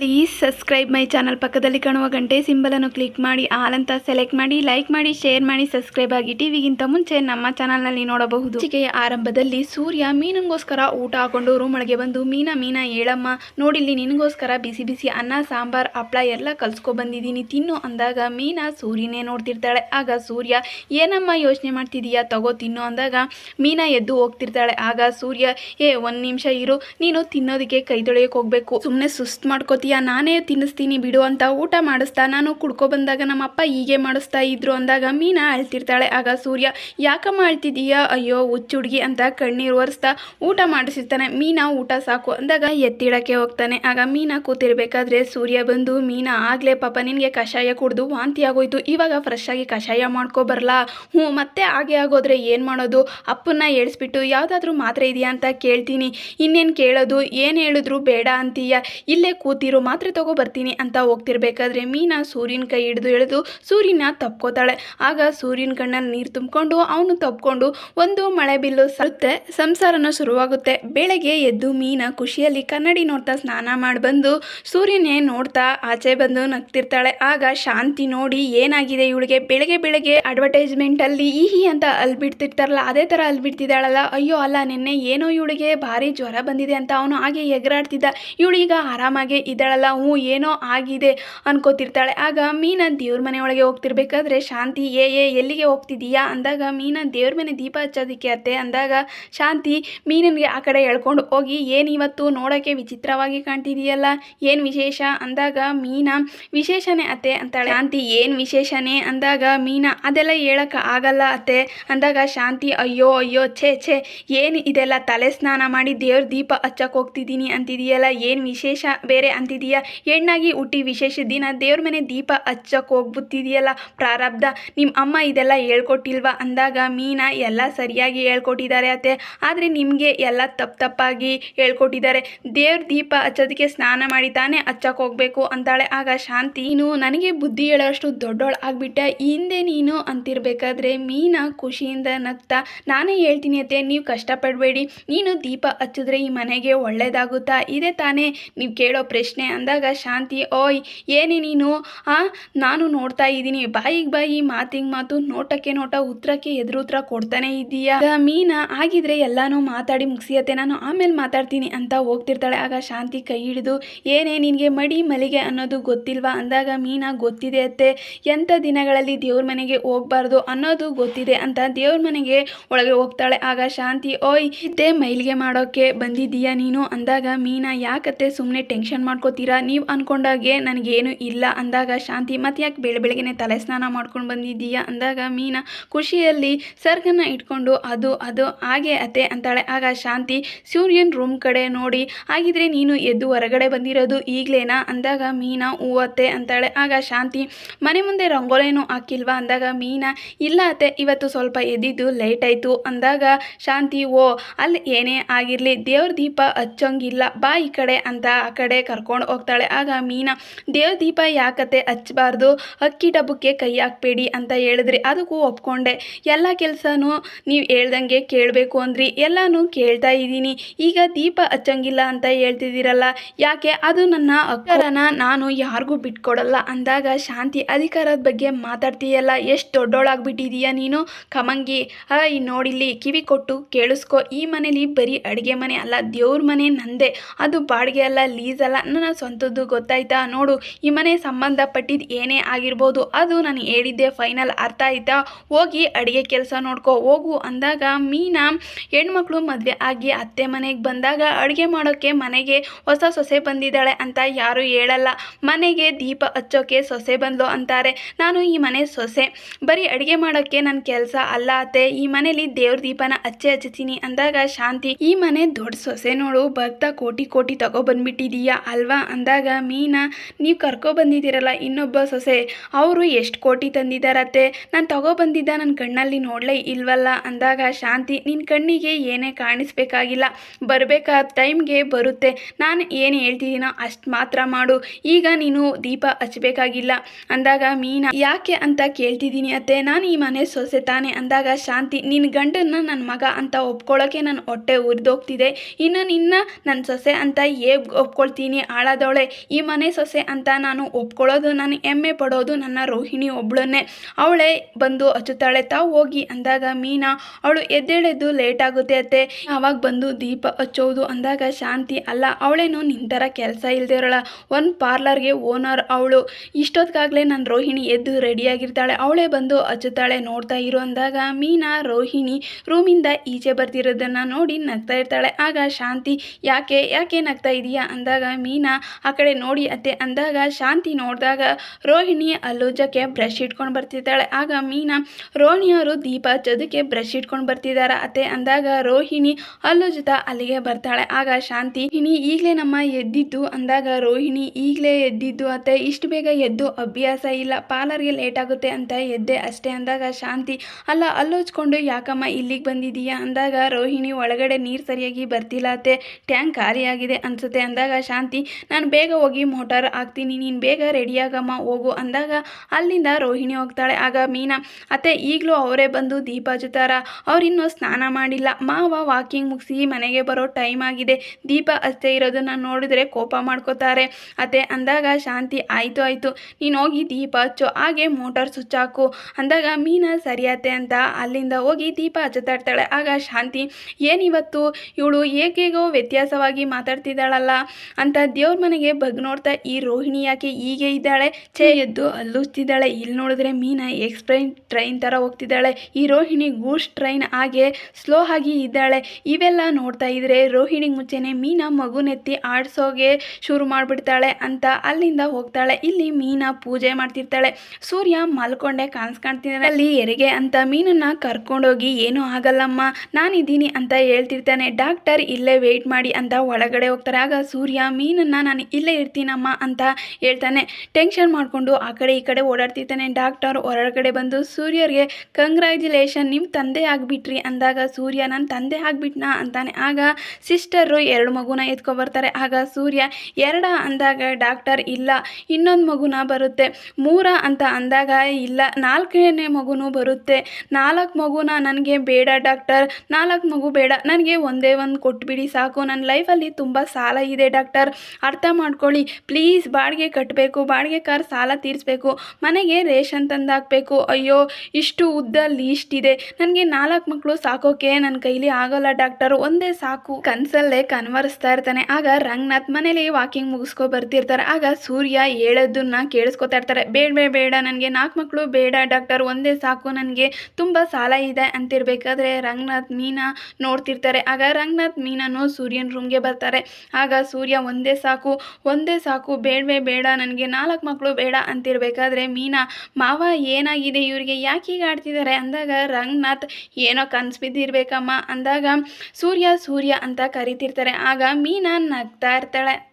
Please subscribe my channel ಪಕ್ಕದಲ್ಲಿ ಕಾಣುವ ಗಂಟೆ ಸಿಂಬಲನ್ನು ಕ್ಲಿಕ್ ಮಾಡಿ, ಆಲ್ ಅಂತ ಸೆಲೆಕ್ಟ್ ಮಾಡಿ ಲೈಕ್ ಮಾಡಿ ಶೇರ್ ಮಾಡಿ ಸಬ್ಸ್ಕ್ರೈಬ್ ಆಗಿ ಟಿವಿಗಿಂತ ಮುಂಚೆ ನಮ್ಮ ಚಾನಲ್ನಲ್ಲಿ ನೋಡಬಹುದು. ಚಿಕೆಯ ಆರಂಭದಲ್ಲಿ ಸೂರ್ಯ ಮೀನಿಗೋಸ್ಕರ ಊಟ ಹಾಕೊಂಡು ರೂಮ್ ಒಳಗೆ ಬಂದು, ಮೀನ, ಮೀನಾ ಏಳಮ್ಮ ನೋಡಿಲ್ಲಿ ನಿನಗೋಸ್ಕರ ಬಿಸಿ ಬಿಸಿ ಅನ್ನ, ಸಾಂಬಾರ್, ಹಪ್ಳ ಎಲ್ಲ ಕಲ್ಸ್ಕೊ ಬಂದಿದ್ದೀನಿ. ತಿನ್ನು, ಅಂದಾಗ ಮೀನಾ ಸೂರ್ಯನೇ ನೋಡ್ತಿರ್ತಾಳೆ. ಆಗ ಸೂರ್ಯ, ಏನಮ್ಮ ಯೋಚನೆ ಮಾಡ್ತಿದೀಯಾ? ತಗೋ, ತಿನ್ನು, ಅಂದಾಗ ಮೀನಾ ಎದ್ದು ಹೋಗ್ತಿರ್ತಾಳೆ. ಆಗ ಸೂರ್ಯ ಏ ಒಂದು ನಿಮಿಷ ಇರು, ನೀನು ತಿನ್ನೋದಕ್ಕೆ ಕೈ ತೊಳೆಯಕ್ಕೆ ಹೋಗ್ಬೇಕು. ಸುಮ್ಮನೆ ಸುಸ್ತು ಮಾಡ್ಕೋತೀಯ ನಾನೇ ತಿನ್ನಿಸ್ತೀನಿ ಬಿಡು ಅಂತ ಊಟ ಮಾಡಿಸ್ತಾ ನಾನು ಕುಡ್ಕೊ ಬಂದಾಗ ನಮ್ಮಪ್ಪ ಹೀಗೆ ಮಾಡಿಸ್ತಾ ಇದ್ರು ಅಂದಾಗ ಮೀನಾ ಅಳ್ತಿರ್ತಾಳೆ. ಆಗ ಸೂರ್ಯ, ಯಾಕಮ್ಮ ಅಳ್ತಿದೀಯಾ ಅಯ್ಯೋ ಹುಚ್ಚುಡ್ಗಿ ಅಂತ ಕಣ್ಣೀರು ಒರೆಸ್ತಾ ಊಟ ಮಾಡಿಸಿರ್ತಾನೆ. ಮೀನಾ ಊಟ ಸಾಕು ಅಂದಾಗ ಎತ್ತಿಡಕ್ಕೆ ಹೋಗ್ತಾನೆ. ಆಗ ಮೀನಾ ಕೂತಿರ್ಬೇಕಾದ್ರೆ ಸೂರ್ಯ ಬಂದು, ಮೀನಾ, ಆಗ್ಲೇ ಪಾಪ ನಿನಗೆ ಕಷಾಯ ಕುಡ್ದು ವಾಂತಿ ಆಗೋಯ್ತು ಇವಾಗ ಫ್ರೆಶ್ ಆಗಿ ಕಷಾಯ ಮಾಡ್ಕೊ ಬರಲಾ? ಹ್ಞೂ, ಮತ್ತೆ ಹಾಗೆ ಆಗೋದ್ರೆ ಏನು ಮಾಡೋದು? ಅಪ್ಪನ್ನ ಏಳಿಸ್ಬಿಟ್ಟು ಯಾವುದಾದ್ರೂ ಮಾತ್ರೆ ಇದೆಯಾ ಅಂತ ಕೇಳ್ತೀನಿ. ಇನ್ನೇನು ಕೇಳೋದು? ಏನು ಹೇಳಿದ್ರು ಬೇಡ ಅಂತೀಯ? ಇಲ್ಲೇ ಕೂತಿರು ಮಾತ್ರೆ ತಗೋ ಬರ್ತೀನಿ ಅಂತ ಹೋಗ್ತಿರ್ಬೇಕಾದ್ರೆ ಮೀನಾ ಸೂರ್ಯನ ಕೈ ಹಿಡಿದು ಎಳೆದು ಸೂರ್ಯನ ತಪ್ಕೋತಾಳೆ. ಆಗ ಸೂರ್ಯನ ಕಣ್ಣಲ್ಲಿ ನೀರು ತುಂಬಿಕೊಂಡು ಅವನು ತಪ್ಕೊಂಡು ಒಂದು ಮಳೆ ಬಿಲ್ಲು ಸರುತ್ತೆ, ಸಂಸಾರನ ಶುರುವಾಗುತ್ತೆ. ಬೆಳಗ್ಗೆ ಎದ್ದು ಮೀನಾ ಖುಷಿಯಲ್ಲಿ ಕನ್ನಡಿ ನೋಡ್ತಾ ಸ್ನಾನ ಮಾಡಿ ಬಂದು ಸೂರ್ಯನೇ ನೋಡ್ತಾ ಆಚೆ ಬಂದು ನಗ್ತಿರ್ತಾಳೆ. ಆಗ ಶಾಂತಿ ನೋಡಿ ಏನಾಗಿದೆ ಇವಳಿಗೆ? ಬೆಳಗ್ಗೆ ಬೆಳಗ್ಗೆ ಅಡ್ವರ್ಟೈಸ್ಮೆಂಟ್ ಅಲ್ಲಿ ಇಹಿ ಅಂತ ಅಲ್ಬಿಡ್ತಿರ್ತಾರಲ್ಲ, ಅದೇ ತರ ಅಲ್ಬಿಡ್ತಿದ್ದಾಳಲ್ಲ. ಅಯ್ಯೋ ಅಲ್ಲ, ನಿನ್ನೆ ಏನೋ ಇವಳಿಗೆ ಭಾರಿ ಜ್ವರ ಬಂದಿದೆ ಅಂತ ಅವನು ಹಾಗೆ ಎಗರಾಡ್ತಿದ್ದ. ಇವಳೀಗ ಆರಾಮಾಗೆ ಇದ್ದಾಳಲ್ಲ ಹ್ಞೂ, ಏನೋ ಆಗಿದೆ ಅನ್ಕೋತಿರ್ತಾಳೆ. ಆಗ ಮೀನಾ ದೇವ್ರ ಮನೆ ಒಳಗೆ ಹೋಗ್ತಿರ್ಬೇಕಾದ್ರೆ, ಶಾಂತಿ, ಏ ಏ, ಎಲ್ಲಿಗೆ ಹೋಗ್ತಿದೀಯಾ? ಅಂದಾಗ ಮೀನಾ ದೇವ್ರ ಮನೆ ದೀಪ ಹಚ್ಚೋದಕ್ಕೆ ಅತ್ತೆ. ಅಂದಾಗ ಶಾಂತಿ, ಮೀನನಿಗೆ ಆ ಕಡೆ ಎಳ್ಕೊಂಡು ಹೋಗಿ, ಏನು ಇವತ್ತು ನೋಡೋಕ್ಕೆ ವಿಚಿತ್ರವಾಗಿ ಕಾಣ್ತಿದೀಯಲ್ಲ, ಏನು ವಿಶೇಷ? ಅಂದಾಗ ಮೀನಾ, ವಿಶೇಷನೇ ಅತ್ತೆ, ಅಂತಾಳೆ. ಶಾಂತಿ, ಏನು ವಿಶೇಷನೇ? ಅಂದಾಗ ಮೀನಾ, ಅದೆಲ್ಲ ಹೇಳಕ್ಕೆ ಆಗಲ್ಲ ಅತ್ತೆ. ಅಂದಾಗ ಶಾಂತಿ, ಅಯ್ಯೋ ಅಯ್ಯೋ, ಛೇ ಛೇ, ಏನು ಇದೆಲ್ಲ ತಲೆ ಸ್ನಾನ ಮಾಡಿ ದೇವ್ರ ದೀಪ ಹಚ್ಚಕ್ಕೆ ಹೋಗ್ತಿದ್ದೀನಿ ಅಂತಿದೆಯಲ್ಲ, ಏನು ವಿಶೇಷ ಬೇರೆ ಅಂತಿದೀಯ ಹೆಣ್ಣಾಗಿ ಹುಟ್ಟಿ ವಿಶೇಷ ದಿನ ದೇವ್ರ ಮನೆ ದೀಪ ಹಚ್ಚಕ್ಕೆ ಹೋಗ್ಬಿಟ್ಟಿದೆಯಲ್ಲ, ಪ್ರಾರಬ್ಧ. ನಿಮ್ಮ ಅಮ್ಮ ಇದೆಲ್ಲ ಹೇಳ್ಕೊಟ್ಟಿಲ್ವಾ? ಅಂದಾಗ ಮೀನಾ, ಎಲ್ಲ ಸರಿಯಾಗಿ ಹೇಳ್ಕೊಟ್ಟಿದ್ದಾರೆ ಅತ್ತೆ. ಆದರೆ ನಿಮಗೆ ಎಲ್ಲ ತಪ್ಪು ತಪ್ಪಾಗಿ ಹೇಳ್ಕೊಟ್ಟಿದ್ದಾರೆ. ದೇವ್ರ ದೀಪ ಹಚ್ಚೋದಕ್ಕೆ ಸ್ನಾನ ಮಾಡಿ ತಾನೇ ಹಚ್ಚಕ್ಕೆ ಹೋಗ್ಬೇಕು ಅಂತಾಳೆ. ಆಗ ಶಾಂತಿ, ನೀನು ನನಗೆ ಬುದ್ಧಿ ಹೇಳೋಷ್ಟು ದೊಡ್ಡೋಳು ಆಗ್ಬಿಟ್ಟೆ. ಹಿಂದೆ ನೀನು ಅಂತಿರ್ಬೇಕಾದ್ರೆ ಮೀನಾ ಖುಷಿಯಿಂದ ನಗ್ತಾ, ನಾನೇ ಹೇಳ್ತೀನಿ ಅತ್ತೆ, ನೀವು ಕಷ್ಟಪಡಬೇಡಿ. ನೀನು ದೀಪ ಹಚ್ಚಿದ್ರೆ ಈ ಮನೆಗೆ ಒಳ್ಳೇದಾಗುತ್ತಾ? ಇದೇ ತಾನೇ, ನೀವು ಕೇಳೋ ಪ್ರಶ್ನೆ. ಅಂದಾಗ ಶಾಂತಿ, ಓಯ್, ಏನೇ ನೀನು? ಆ, ನಾನು ನೋಡ್ತಾ ಇದ್ದೀನಿ. ಬಾಯಿಗೆ ಬಾಯಿ ಮಾತಿಗೆ ಮಾತು, ನೋಟಕ್ಕೆ ನೋಟ, ಉತ್ತರಕ್ಕೆ ಎದುರು ಉತ್ತರ ಕೊಡ್ತಾನೆ ಇದೀಯಾ ಮೀನಾ, ಆಗಿದ್ರೆ ಎಲ್ಲಾನು ಮಾತಾಡಿ ಮುಗಿಸಿಯತ್ತೆ. ನಾನು ಆಮೇಲೆ ಮಾತಾಡ್ತೀನಿ ಅಂತ ಹೋಗ್ತಿರ್ತಾಳೆ. ಆಗ ಶಾಂತಿ ಕೈ ಹಿಡಿದು, ಏನೇ ನಿನಗೆ ಮಡಿ ಮಲಿಗೆ ಅನ್ನೋದು ಗೊತ್ತಿಲ್ವಾ? ಅಂದಾಗ ಮೀನಾ, ಗೊತ್ತಿದೆ ಅತ್ತೆ. ಎಂಥ ದಿನಗಳಲ್ಲಿ ದೇವ್ರ ಮನೆಗೆ ಹೋಗ್ಬಾರ್ದು ಅನ್ನೋದು ಗೊತ್ತಿದೆ ಅಂತ ದೇವ್ರ ಮನೆಗೆ ಒಳಗೆ ಹೋಗ್ತಾಳೆ. ಆಗ ಶಾಂತಿ, ಓಯ್, ಇದ್ದೇ ಮೈಲಿಗೆ ಮಾಡೋಕ್ಕೆ ಬಂದಿದ್ದೀಯಾ ನೀನು? ಅಂದಾಗ ಮೀನಾ, ಯಾಕತ್ತೆ ಸುಮ್ಮನೆ ಟೆನ್ಷನ್ ಮಾಡ್ಕೋತೀರಾ ನೀವು ಅನ್ಕೊಂಡಾಗೆ ನನಗೇನು ಇಲ್ಲ ಅಂದಾಗ, ಶಾಂತಿ, ಮತ್ತೆ ಯಾಕೆ ಬೆಳೆ, ಬೆಳಗ್ಗೆನೆ ತಲೆ ಸ್ನಾನ ಮಾಡ್ಕೊಂಡು ಬಂದಿದ್ದೀಯಾ? ಅಂದಾಗ ಮೀನಾ ಖುಷಿಯಲ್ಲಿ ಸರ್ಗನ್ನು ಇಟ್ಕೊಂಡು, ಅದು ಅದು, ಹಾಗೆ ಅತ್ತೆ ಅಂತಾಳೆ. ಆಗ ಶಾಂತಿ, ಸೂರ್ಯನ್ ರೂಮ್ ಕಡೆ ನೋಡಿ, ಹಾಗಿದ್ರೆ ನೀನು ಎದ್ದು ಹೊರಗಡೆ ಬಂದಿರೋದು ಈಗಲೇನಾ? ಅಂದಾಗ ಮೀನಾ, ಹೂ ಅತ್ತೆ ಅಂತಾಳೆ. ಆಗ ಶಾಂತಿ, ಮನೆ ಮುಂದೆ ರಂಗೋಲೇನು ಹಾಕಿಲ್ವಾ? ಅಂದಾಗ ಮೀನಾ, ಇಲ್ಲ ಅತ್ತೆ, ಇವತ್ತು ಸ್ವಲ್ಪ ಎದ್ದಿದ್ದು ಲೇಟ್ ಆಯಿತು. ಅಂದಾಗ ಶಾಂತಿ, ಓ ಅಲ್ಲಿ ಏನೇ ಆಗಿರಲಿ, ದೇವ್ರ ದೀಪ ಹಚ್ಚೋಂಗಿಲ್ಲ, ಬಾ ಈ ಕಡೆ ಅಂತ ಆ ಕಡೆ ಕರ್ಕೊಂಡು ಹೋಗ್ತಾಳೆ. ಆಗ ಮೀನಾ ದೇವ ದೀಪ ಯಾಕತ್ತೆ ಹಚ್ಚಬಾರ್ದು ಅಕ್ಕಿ ಡಬ್ಬಕ್ಕೆ ಕೈ ಹಾಕ್ಬೇಡಿ ಅಂತ ಹೇಳಿದ್ರಿ. ಅದಕ್ಕೂ ಒಪ್ಕೊಂಡೆ. ಎಲ್ಲ ಕೆಲಸನೂ ನೀವು ಹೇಳ್ದಂಗೆ ಕೇಳಬೇಕು ಅಂದ್ರಿ. ಎಲ್ಲನೂ ಕೇಳ್ತಾ ಇದ್ದೀನಿ. ಈಗ ದೀಪ ಹಚ್ಚಂಗಿಲ್ಲ ಅಂತ ಹೇಳ್ತಿದ್ದೀರಲ್ಲ. ಯಾಕೆ? ಅದು ನನ್ನ ಅಕ್ಕರನ ನಾನು ಯಾರಿಗೂ ಬಿಟ್ಕೊಡಲ್ಲ. ಅಂದಾಗ ಶಾಂತಿ ಅಧಿಕಾರದ ಬಗ್ಗೆ ಮಾತಾಡ್ತೀಯಲ್ಲ? ಎಷ್ಟು ದೊಡ್ಡೋಳಾಗ್ಬಿಟ್ಟಿದೀಯ ನೀನು? ಕಮಂಗಿ. ಈ ನೋಡಿಲ್ಲಿ ಕಿವಿ ಕೊಟ್ಟು ಕೇಳಿಸ್ಕೊ. ಈ ಮನೇಲಿ ಬರೀ ಅಡುಗೆ ಮನೆ ಅಲ್ಲ, ದೇವ್ರ ಮನೆ ನಂದೆ. ಅದು ಬಾಡಿಗೆ ಅಲ್ಲ, ಲೀಸ್ ಅಲ್ಲ. ನನ್ನ ಸ್ವಂತದ್ದು ಗೊತ್ತಾಯ್ತಾ? ನೋಡು, ಈ ಮನೆ ಸಂಬಂಧಪಟ್ಟಿದ್ದು ಏನೇ ಆಗಿರ್ಬೋದು, ಅದು ನಾನು ಹೇಳಿದ್ದೆ ಫೈನಲ್ ಅರ್ಥ ಆಯ್ತಾ? ಹೋಗಿ ಅಡುಗೆ ಕೆಲಸ ನೋಡ್ಕೊ. ಹೋಗು ಅಂದಾಗ ಮೀನಾ ಹೆಣ್ಮಕ್ಳು ಮದುವೆ ಆಗಿ ಅತ್ತೆ ಮನೆಗೆ ಬಂದಾಗ ಅಡುಗೆ ಮಾಡೋಕ್ಕೆ ಮನೆಗೆ ಹೊಸ ಸೊಸೆ ಬಂದಿದ್ದಾಳೆ ಅಂತ ಯಾರು ಹೇಳಲ್ಲ. ಮನೆಗೆ ದೀಪ ಹಚ್ಚೋಕೆ ಸೊಸೆ ಬಂದ್ಲು ಅಂತಾರೆ. ನಾನು ಈ ಮನೆ ಸೊಸೆ. ಬರೀ ಅಡುಗೆ ಮಾಡೋಕ್ಕೆ ನನ್ನ ಕೆಲಸ ಅಲ್ಲ ಅತ್ತೆ. ಈ ಮನೇಲಿ ದೇವ್ರ ದೀಪನ ಹಚ್ಚೆ ಹಚ್ಚುತ್ತೀನಿ ಅಂದಾಗ ಶಾಂತಿ, ಈ ಮನೆ ದೊಡ್ಡ ಸೊಸೆ ನೋಡು. ಬರ್ತಾ ಕೋಟಿ ಕೋಟಿ ತಗೋ ಬಂದ್ಬಿಟ್ಟಿದೀಯಾ ಅಲ್ವಾ? ಅಂದಾಗ, ಮೀನಾ, ನೀವು ಕರ್ಕೊ ಬಂದಿದ್ದೀರಲ್ಲ ಇನ್ನೊಬ್ಬ ಸೊಸೆ. ಅವರು ಎಷ್ಟು ಕೋಟಿ ತಂದಿದ್ದಾರತ್ತೆ? ನಾನು ತಗೋ ಬಂದಿದ್ದ ನನ್ನ ಕಣ್ಣಲ್ಲಿ ನೋಡಲೇ ಇಲ್ವಲ್ಲ? ಅಂದಾಗ ಶಾಂತಿ ನಿನ್ನ ಕಣ್ಣಿಗೆ ಏನೇ ಕಾಣಿಸ್ಬೇಕಾಗಿಲ್ಲ. ಬರಬೇಕಾದ ಟೈಮ್ಗೆ ಬರುತ್ತೆ. ನಾನು ಏನು ಹೇಳ್ತಿದ್ದೀನೋ ಅಷ್ಟು ಮಾತ್ರ ಮಾಡು. ಈಗ ನೀನು ದೀಪ ಹಚ್ಚಬೇಕಾಗಿಲ್ಲ ಅಂದಾಗ, ಮೀನಾ, ಯಾಕೆ ಅಂತ ಕೇಳ್ತಿದ್ದೀನಿ ಅತ್ತೆ. ನಾನು ಈ ಮನೆ ಸೊಸೆ ತಾನೆ. ಅಂದಾಗ ಶಾಂತಿ ನಿನ್ನ ಗಂಡನ್ನ ನನ್ನ ಮಗ ಅಂತ ಒಪ್ಕೊಳ್ಳೋಕೆ ನನ್ನ ಹೊಟ್ಟೆ ಉರಿದೋಗ್ತಿದೆ. ಇನ್ನು ನಿನ್ನ ನನ್ನ ಸೊಸೆ ಅಂತ ಹೇಗೆ ಒಪ್ಕೊಳ್ತೀನಿ. ಆಳ ಹಾಳಾದವಳೆ ಈ ಮನೆ ಸೊಸೆ ಅಂತ ನಾನು ಒಪ್ಕೊಳ್ಳೋದು, ನಾನು ಹೆಮ್ಮೆ ಪಡೋದು ನನ್ನ ರೋಹಿಣಿ ಒಬ್ಳನ್ನೇ. ಅವಳೇ ಬಂದು ಹಚ್ಚುತ್ತಾಳೆ ತಾವು ಹೋಗಿ ಅಂದಾಗ ಮೀನಾ, ಅವಳು ಎದ್ದೇಳೆದ್ದು ಲೇಟ್ ಆಗುತ್ತೆ ಅತ್ತೆ. ಆವಾಗ ಬಂದು ದೀಪ ಹಚ್ಚೋದು ಅಂದಾಗ ಶಾಂತಿ ಅಲ್ಲ. ಅವಳೇನು ನಿಂತರ ಕೆಲಸ ಇಲ್ಲದೆ ಇರೋಳ. ಒಂದು ಪಾರ್ಲರ್ಗೆ ಓನರ್ ಅವಳು. ಇಷ್ಟೊತ್ತಿಗಾಗಲೇ ನನ್ನ ರೋಹಿಣಿ ಎದ್ದು ರೆಡಿಯಾಗಿರ್ತಾಳೆ. ಅವಳೇ ಬಂದು ಹಚ್ಚುತ್ತಾಳೆ ನೋಡ್ತಾ ಇರು ಅಂದಾಗ ಮೀನಾ ರೋಹಿಣಿ ರೂಮಿಂದ ಈಚೆ ಬರ್ತಿರೋದನ್ನು ನೋಡಿ ನಗ್ತಾ ಇರ್ತಾಳೆ. ಆಗ ಶಾಂತಿ, ಯಾಕೆ ಯಾಕೆ ನಗ್ತಾ ಇದೀಯಾ? ಅಂದಾಗ ಮೀನಾ ಆ ಕಡೆ ನೋಡಿ ಅತ್ತೆ ಅಂದಾಗ ಶಾಂತಿ ನೋಡಿದಾಗ ರೋಹಿಣಿ ಅಲ್ಲುಜಕ್ಕೆ ಬ್ರಷ್ ಇಟ್ಕೊಂಡು ಬರ್ತಿದ್ದಾಳೆ. ಆಗ ಮೀನಾ ರೋಹಿಣಿಯವರು ದೀಪ ಚದಕ್ಕೆ ಬ್ರಷ್ ಇಟ್ಕೊಂಡು ಬರ್ತಿದಾರ. ಅತ್ತೆ ಅಂದಾಗ ರೋಹಿಣಿ ಅಲ್ಲುಜುತ ಅಲ್ಲಿಗೆ ಬರ್ತಾಳೆ. ಆಗ ಶಾಂತಿ ಹಿಣಿ ಈಗಲೇ ನಮ್ಮ ಎದ್ದಿದ್ದು? ಅಂದಾಗ ರೋಹಿಣಿ, ಈಗಲೇ ಎದ್ದಿದ್ದು ಅತ್ತೆ. ಇಷ್ಟು ಬೇಗ ಎದ್ದು ಅಭ್ಯಾಸ ಇಲ್ಲ. ಪಾರ್ಲರ್ಗೆ ಲೇಟ್ ಆಗುತ್ತೆ ಅಂತ ಎದ್ದೆ ಅಷ್ಟೇ. ಅಂದಾಗ ಶಾಂತಿ, ಅಲ್ಲ, ಅಲ್ಲೋಚ್ಕೊಂಡು ಯಾಕಮ್ಮ ಇಲ್ಲಿಗೆ ಬಂದಿದೀಯಾ? ಅಂದಾಗ ರೋಹಿಣಿ, ಒಳಗಡೆ ನೀರು ಸರಿಯಾಗಿ ಬರ್ತಿಲ್ಲ ಅತ್ತೆ. ಟ್ಯಾಂಕ್ ಖಾಲಿಯಾಗಿದೆ ಅನ್ಸುತ್ತೆ. ಅಂದಾಗ ಶಾಂತಿ ನಾನು ಬೇಗ ಹೋಗಿ ಮೋಟಾರ್ ಹಾಕ್ತೀನಿ, ನೀನು ಬೇಗ ರೆಡಿಯಾಗಮ್ಮ, ಹೋಗು ಅಂದಾಗ ಅಲ್ಲಿಂದ ರೋಹಿಣಿ ಹೋಗ್ತಾಳೆ. ಆಗ ಮೀನಾ, ಅತ್ತೆ, ಈಗಲೂ ಅವರೇ ಬಂದು ದೀಪ ಹಚ್ಚುತ್ತಾರ. ಅವರಿನ್ನೂ ಸ್ನಾನ ಮಾಡಿಲ್ಲ. ಮಾವ ವಾಕಿಂಗ್ ಮುಗಿಸಿ ಮನೆಗೆ ಬರೋ ಟೈಮ್ ಆಗಿದೆ. ದೀಪ ಅಷ್ಟೇ ಇರೋದನ್ನು ನೋಡಿದ್ರೆ ಕೋಪ ಮಾಡ್ಕೋತಾರೆ. ಅತ್ತೆ, ಅಂದಾಗ ಶಾಂತಿ, ಆಯಿತು ಆಯಿತು, ನೀನು ಹೋಗಿ ದೀಪ ಹಚ್ಚು, ಹಾಗೆ ಮೋಟಾರ್ ಸ್ವಿಚ್ ಹಾಕು. ಅಂದಾಗ ಮೀನಾ ಸರಿಯತ್ತೆ ಅಂತ ಅಲ್ಲಿಂದ ಹೋಗಿ ದೀಪ ಹಚ್ಚುತ್ತಾ ಇರ್ತಾಳೆ ಆಗ ಶಾಂತಿ, ಏನಿವತ್ತು? ಇವಳು ಏಕೆಗೋ ವ್ಯತ್ಯಾಸವಾಗಿ ಮಾತಾಡ್ತಿದ್ದಾಳಲ್ಲ? ಅಂತ ದೇವ್ರ ಮನೆಗೆ ಬಗ್ ನೋಡ್ತಾ ಈ ರೋಹಿಣಿ ಯಾಕೆ ಹೀಗೆ ಇದ್ದಾಳೆ? ಛೇ, ಎದ್ದು ಅಲ್ಲುಸ್ತಿದ್ದಾಳೆ. ಇಲ್ಲಿ ನೋಡಿದ್ರೆ ಮೀನಾ ಎಕ್ಸ್ಪ್ರೈನ್ ಟ್ರೈನ್ ಥರ ಹೋಗ್ತಿದ್ದಾಳೆ. ಈ ರೋಹಿಣಿ ಗೂಡ್ಸ್ ಟ್ರೈನ್ ಹಾಗೆ ಸ್ಲೋ ಆಗಿ ಇದ್ದಾಳೆ. ಇವೆಲ್ಲ ನೋಡ್ತಾ ಇದ್ರೆ ರೋಹಿಣಿಗೆ ಮುಂಚೆನೆ ಮೀನಾ ಮಗುನೆತ್ತಿ ಆಡ್ಸೋಗೆ ಶುರು ಮಾಡಿಬಿಡ್ತಾಳೆ ಅಂತ ಅಲ್ಲಿಂದ ಹೋಗ್ತಾಳೆ. ಇಲ್ಲಿ ಮೀನಾ ಪೂಜೆ ಮಾಡ್ತಿರ್ತಾಳೆ. ಸೂರ್ಯ ಮಲ್ಕೊಂಡೆ ಕಾಣಿಸ್ ಕಾಣ್ತಿದ್ದಾನೆ. ಅಲ್ಲಿ ಹೆರಿಗೆ ಅಂತ ಮೀನನ್ನ ಕರ್ಕೊಂಡೋಗಿ, ಏನು ಆಗಲ್ಲಮ್ಮ, ನಾನಿದ್ದೀನಿ ಅಂತ ಹೇಳ್ತಿರ್ತಾನೆ. ಡಾಕ್ಟರ್, ಇಲ್ಲೇ ವೆಯ್ಟ್ ಮಾಡಿ ಅಂತ ಒಳಗಡೆ ಹೋಗ್ತಾರೆ. ಆಗ ಸೂರ್ಯ ಮೀನನ್ನ ನಾನು ಇಲ್ಲೇ ಇರ್ತೀನಮ್ಮ ಅಂತ ಹೇಳ್ತಾನೆ. ಟೆನ್ಷನ್ ಮಾಡಿಕೊಂಡು ಆ ಕಡೆ ಈ ಕಡೆ ಓಡಾಡ್ತಿರ್ತಾನೆ. ಡಾಕ್ಟರ್ ಹೊರಗಡೆ ಬಂದು, ಸೂರ್ಯರಿಗೆ ಕಂಗ್ರ್ಯಾಚುಲೇಷನ್ ನಿಮ್ಮ ತಂದೆ ಆಗಿಬಿಟ್ರಿ. ಅಂದಾಗ, ಸೂರ್ಯ ನನ್ನ ತಂದೆ ಆಗಿಬಿಟ್ನಾ? ಅಂತಾನೆ. ಆಗ ಸಿಸ್ಟರು ಎರಡು ಮಗುನ ಎತ್ಕೊಬರ್ತಾರೆ ಆಗ ಸೂರ್ಯ, ಎರಡ? ಅಂದಾಗ ಡಾಕ್ಟರ್ ಇಲ್ಲ. ಇನ್ನೊಂದು ಮಗುನ ಬರುತ್ತೆ. ಮೂರ? ಅಂತ ಅಂದಾಗ, ಇಲ್ಲ. ನಾಲ್ಕನೇ ಮಗುನೂ ಬರುತ್ತೆ. ನಾಲ್ಕು ಮಗುನ ನನಗೆ ಬೇಡ ಡಾಕ್ಟರ್ ನಾಲ್ಕು ಮಗು ಬೇಡ. ನನಗೆ ಒಂದೇ ಒಂದು ಕೊಟ್ಬಿಡಿ ಸಾಕು. ನನ್ನ ಲೈಫಲ್ಲಿ ತುಂಬ ಸಾಲ ಇದೆ ಡಾಕ್ಟರ್ ಅರ್ಥ ಮಾಡ್ಕೊಳ್ಳಿ. ಪ್ಲೀಸ್ ಬಾಡಿಗೆ ಕಟ್ಟಬೇಕು ಬಾಡಿಗೆ ಕಾರ್ ಸಾಲ ತೀರಿಸ್ಬೇಕು, ಮನೆಗೆ ರೇಷನ್ ತಂದು ಹಾಕಬೇಕು ಅಯ್ಯೋ, ಇಷ್ಟು ಉದ್ದ ಲೀಸ್ಟ್ ಇದೆ. ನನಗೆ ನಾಲ್ಕು ಮಕ್ಕಳು ಸಾಕೋಕೆ ನನ್ನ ಕೈಲಿ ಆಗೋಲ್ಲ ಡಾಕ್ಟರ್, ಒಂದೇ ಸಾಕು. ಕನ್ಸಲ್ಲೇ ಕನ್ವರಿಸ್ತಾ ಇರ್ತಾನೆ. ಆಗ ರಂಗನಾಥ್ ಮನೇಲಿ ವಾಕಿಂಗ್ ಮುಗಿಸ್ಕೊ ಬರ್ತಿರ್ತಾರೆ. ಆಗ ಸೂರ್ಯ ಹೇಳೋದನ್ನ ಕೇಳಿಸ್ಕೊತಾ ಇರ್ತಾರೆ. ಬೇಡ ಬೇಡ ಬೇಡ, ನನಗೆ ನಾಲ್ಕು ಮಕ್ಕಳು ಬೇಡ ಡಾಕ್ಟರ್, ಒಂದೇ ಸಾಕು. ನನಗೆ ತುಂಬ ಸಾಲ ಇದೆ ಅಂತಿರ್ಬೇಕಾದ್ರೆ ರಂಗನಾಥ್ ಮೀನಾ ನೋಡ್ತಿರ್ತಾರೆ. ಆಗ ರಂಗನಾಥ್ ಮೀನಾನು ಸೂರ್ಯನ ರೂಮ್ಗೆ ಬರ್ತಾರೆ. ಆಗ ಸೂರ್ಯ ಒಂದೇ ಸಾಕು. ಒಂದೇ ಸಾಕು, ಬೇಡವೇ ಬೇಡ, ನನಗೆ ನಾಲ್ಕು ಮಕ್ಕಳು ಬೇಡ ಅಂತಿರಬೇಕಾದ್ರೆ ಮೀನಾ, ಮಾವ ಏನಾಗಿದೆ ಇವರಿಗೆ, ಯಾಕೆ ಹೀಗೆ ಆಡ್ತಿದ್ದಾರೆ ಅಂದಾಗ, ರಂಗನಾಥ್ ಏನೋ ಕನ್ಸು ಬಿದ್ದಿರ್ಬೇಕಮ್ಮ ಅಂದಾಗ, ಸೂರ್ಯ ಸೂರ್ಯ ಅಂತ ಕರಿತಿರ್ತಾರೆ. ಆಗ ಮೀನಾ ನಗ್ತಾ ಇರ್ತಾಳೆ.